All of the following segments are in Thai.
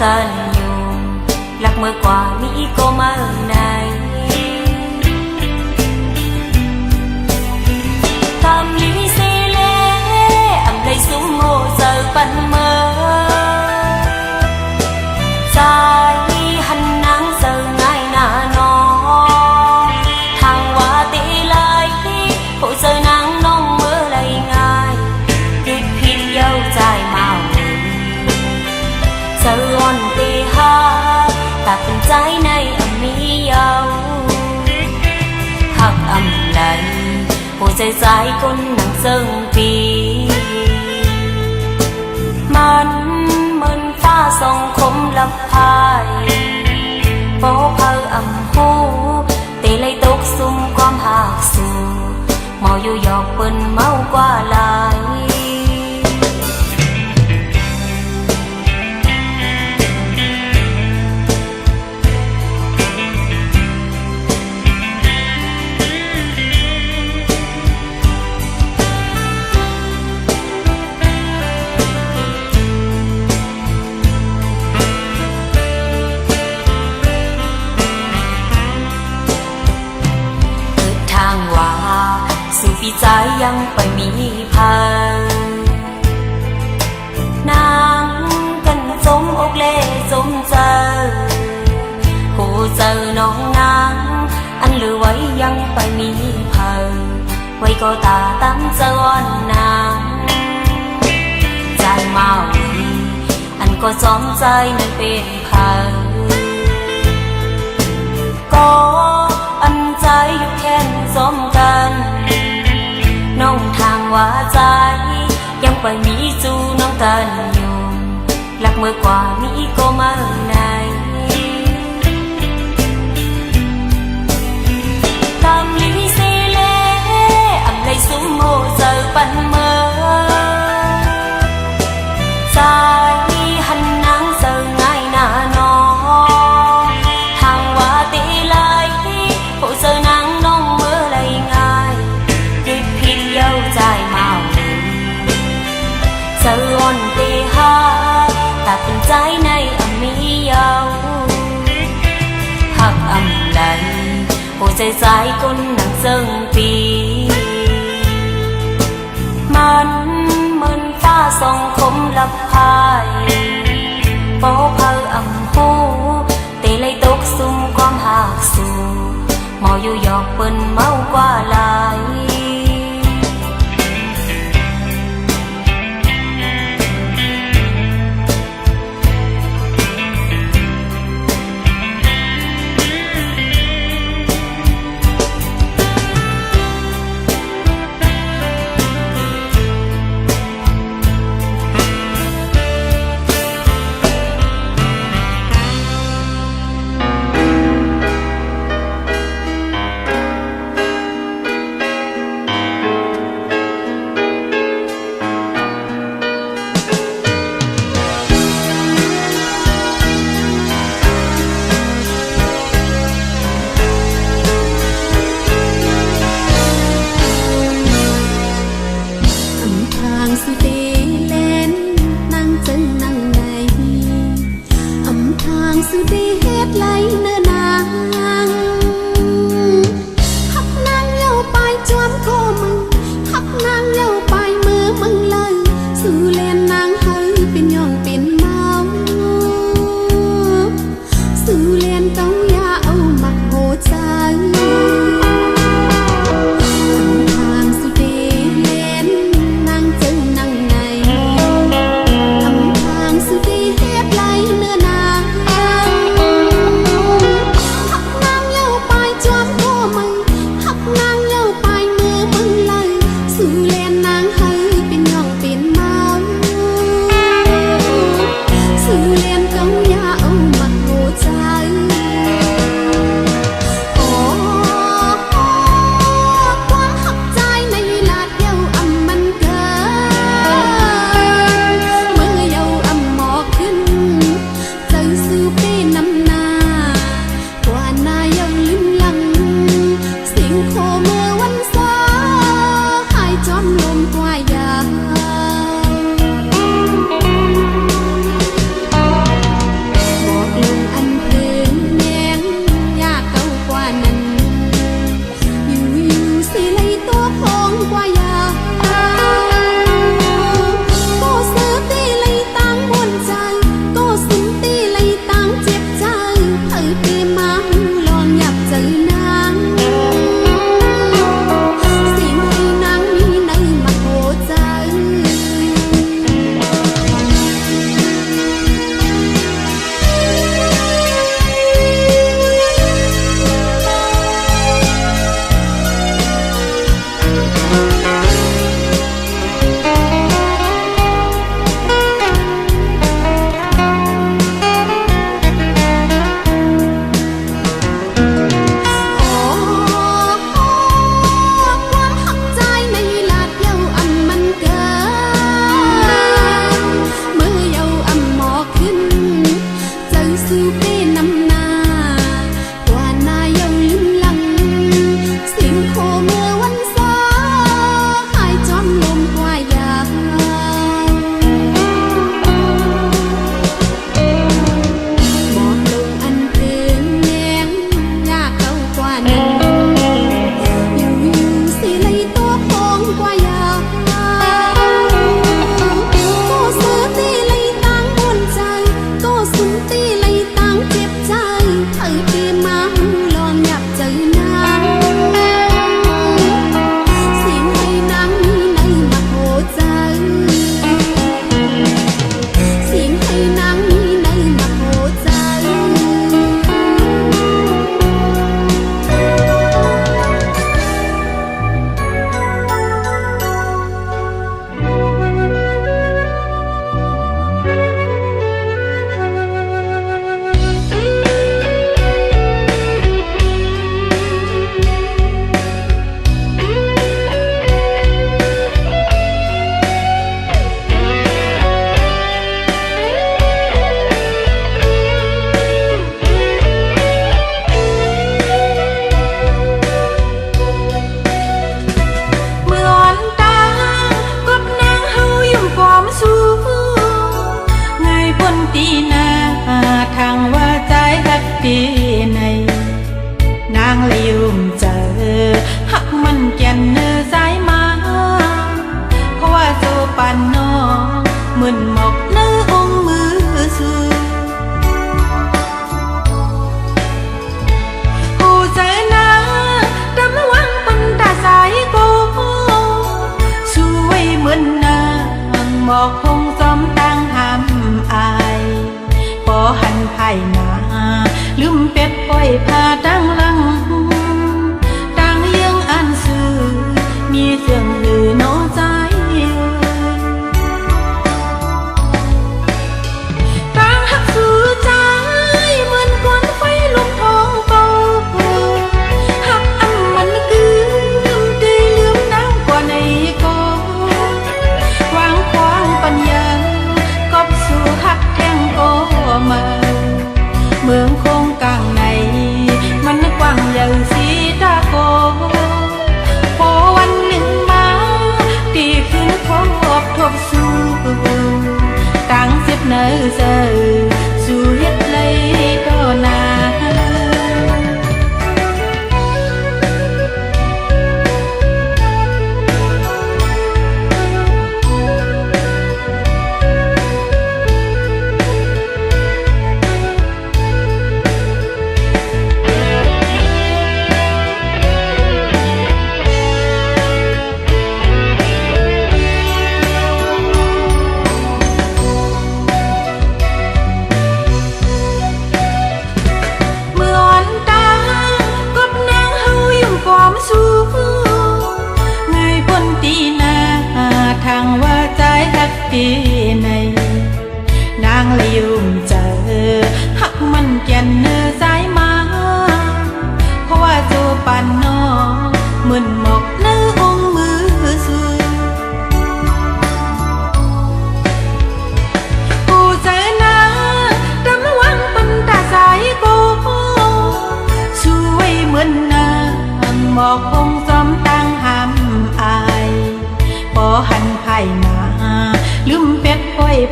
tan nhung lạc mơ quả mỹ có mang nàng ากอำไหนหัวใจสายคนหนังเซิงปี มันเหมือนฟ้าส่องคมลับพายโปเผออ่ำหูเตีเลตกซุ่มความหากสู่มออยู่หยอกเปิ้นเมากว่าลาย สู่ปีใจยังไปมีพังนางกันสมอกเล่สมเจอโหเจอน้องนางอันเหลือไว้ยังไปมีพังไว้ก็ตาตั้งจวนนางใจเมาอันก็จอมใจนั้นเป็นพังก็อันใจอยู่แค่นสมกัน น้องทางว่าใจ ยังไปมีจูน้องตนอยู่มรักเมื่อกว่ามีก็มาน to be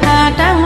พาตั้งลังตั้ง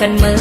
กิน